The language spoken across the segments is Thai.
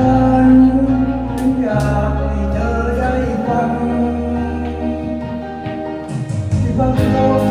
ฉันอยากให้ได้ฟังที่บางครั้ง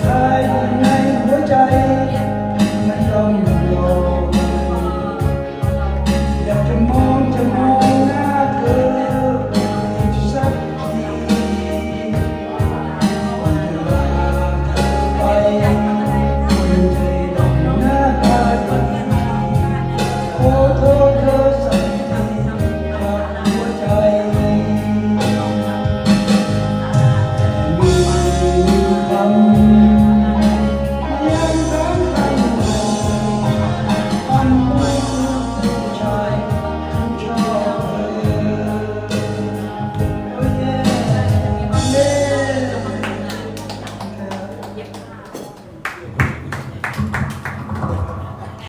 hide